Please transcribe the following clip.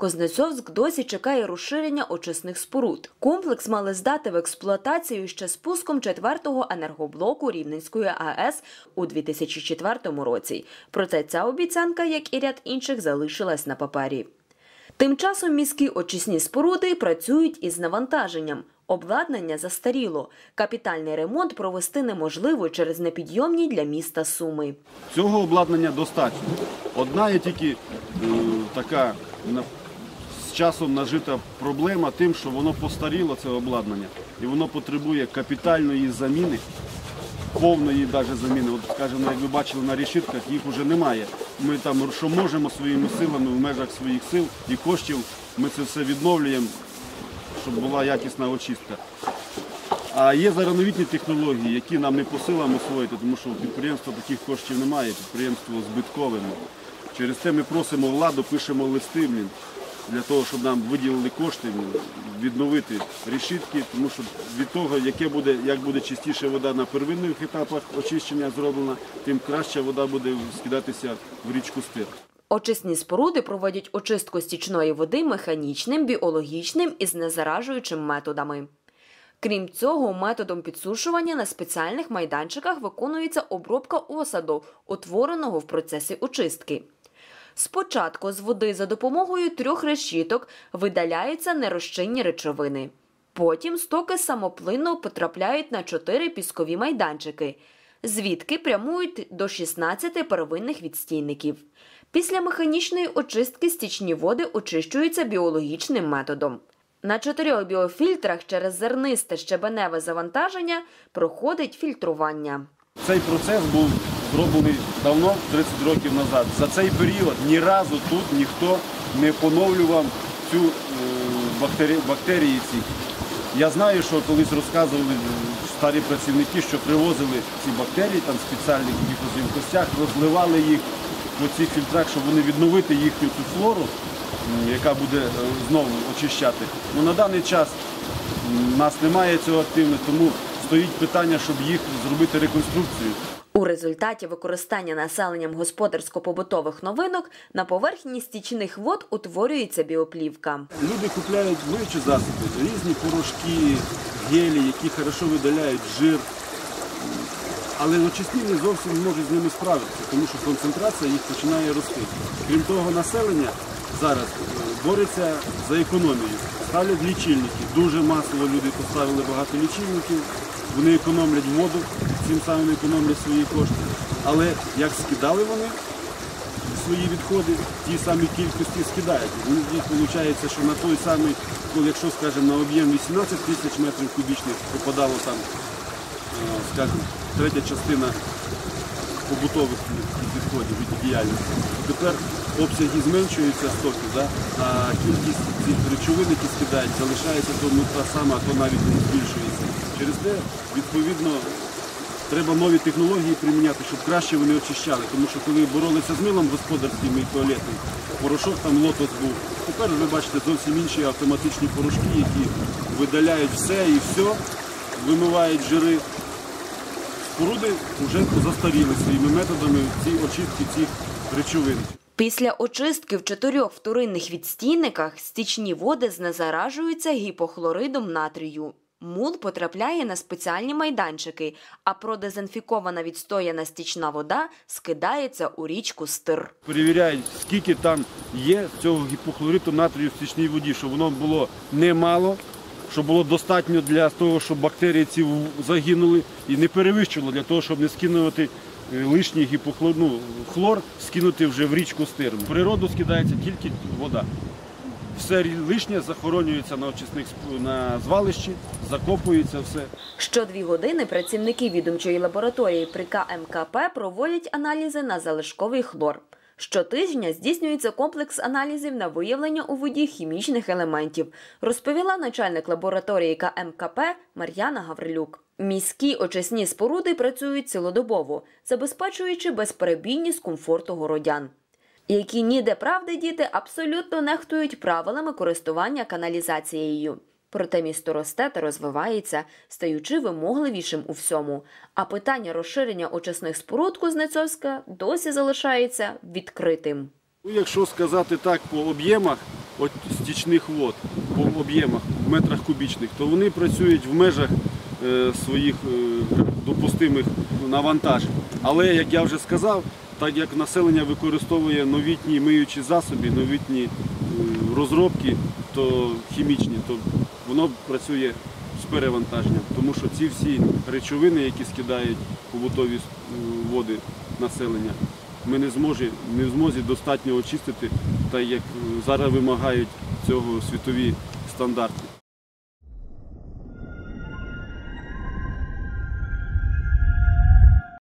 Кознецовськ досі чекає розширення очисних споруд. Комплекс мали здати в експлуатацію ще спуском 4-го енергоблоку Рівненської АЕС у 2004 році. Проте ця обіцянка, як і ряд інших, залишилась на папері. Тим часом міські очисні споруди працюють із навантаженням. Обладнання застаріло. Капітальний ремонт провести неможливо через непідйомні для міста суми. Цього обладнання достатньо. Одна є тільки е, така з часом нажита проблема тим, що воно постаріло це обладнання і воно потребує капітальної заміни, повної навіть заміни. От, скажімо, як ви бачили на решітках, їх вже немає. Ми там що можемо своїми силами в межах своїх сил і коштів, ми це все відновлюємо, щоб була якісна очистка. А є зараз новітні технології, які нам не по силам освоїти, тому що у підприємства таких коштів немає, підприємство збиткове. Через це ми просимо владу, пишемо листи для того, щоб нам виділили кошти, відновити решітки, тому що від того, яке буде, як буде чистіша вода на первинних етапах очищення зроблена, тим краща вода буде скидатися в річку Стир. Очисні споруди проводять очистку стічної води механічним, біологічним і знезаражуючим методами. Крім цього, методом підсушування на спеціальних майданчиках виконується обробка осаду, утвореного в процесі очистки. Спочатку з води за допомогою трьох решіток видаляються нерозчинні речовини. Потім стоки самоплинно потрапляють на чотири піскові майданчики, звідки прямують до 16 первинних відстійників. Після механічної очистки стічні води очищуються біологічним методом. На чотирьох біофільтрах через зернисте щебеневе завантаження проходить фільтрування. Цей процес був зроблений давно, 30 років назад. За цей період ні разу тут ніхто не поновлював цю е, бактері, бактерії ці. Я знаю, що колись розказували старі працівники, що привозили ці бактерії там спеціальних якихось ємкостях, розливали їх по цих фільтрах, щоб вони відновити їхню цю флору, яка буде е, знову очищати. Ну, на даний час у нас немає цього активно, тому стоїть питання, щоб їх зробити реконструкцію. У результаті використання населенням господарсько-побутових новинок на поверхні стічних вод утворюється біоплівка. Люди купляють миючі засоби, різні порошки, гелі, які хорошо видаляють жир. Але очисні не зовсім можуть з ними справитися, тому що концентрація їх починає рости. Крім того, населення зараз е, бореться за економію. Ставлять лічильники. Дуже масово люди поставили багато лічильників, вони економлять воду, цим самим економлять свої кошти. Але як скидали вони свої відходи, ті самі кількості скидають. Виходить, що на той самий, ну, якщо скажімо, на об'єм 18 тисяч метрів кубічних попадало там, е, скажімо, третя частина побутових відходів від діяльності. Тепер обсяги зменшуються стоків, да? а кількість цих речовин, які скидають, залишається то ну, та сама, а то навіть не збільшується. Через те, відповідно, Треба нові технології приміняти, щоб краще вони очищали. Тому що коли боролися з милом господарським і туалетом, порошок там лотос був. Тепер ви бачите зовсім інші автоматичні порошки, які видаляють все і все, вимивають жири. Споруди вже застаріли своїми методами ці очистки цих речовин. Після очистки в чотирьох вторинних відстійниках стічні води знезаражуються гіпохлоридом натрію. Мул потрапляє на спеціальні майданчики, а продезінфікована відстояна стічна вода скидається у річку Стир. Перевіряють, скільки там є цього гіпохлориту натрію в стічній воді, щоб воно було немало, щоб було достатньо для того, щоб бактерії ці загинули і не перевищило для того, щоб не скинувати е, лишній гіпохлор, ну, хлор, скинути вже в річку стирм. В природу скидається тільки вода. Все лишнє захоронюється на очисних на звалищі, закопується все. Що дві години працівники відомчої лабораторії при КМКП проводять аналізи на залишковий хлор. Щотижня здійснюється комплекс аналізів на виявлення у воді хімічних елементів, розповіла начальник лабораторії КМКП Мар'яна Гаврилюк. Міські очисні споруди працюють цілодобово, забезпечуючи безперебійність комфорту городян. Які ніде правди діти абсолютно нехтують правилами користування каналізацією. Проте місто росте та розвивається, стаючи вимогливішим у всьому. А питання розширення очисних споруд Кузнецовська досі залишається відкритим. Ну, якщо сказати так по об'ємах, стічних вод по об'ємах, в метрах кубічних, то вони працюють в межах е, своїх е, допустимих навантажень. Але, як я вже сказав, так як населення використовує новітні миючі засоби, новітні е, розробки, то хімічні, то воно працює з перевантаженням, тому що ці всі речовини, які скидають побутові е, води населення, ми не зможі, не в змозі достатньо очистити, так як е, зараз вимагають цього світові стандарти.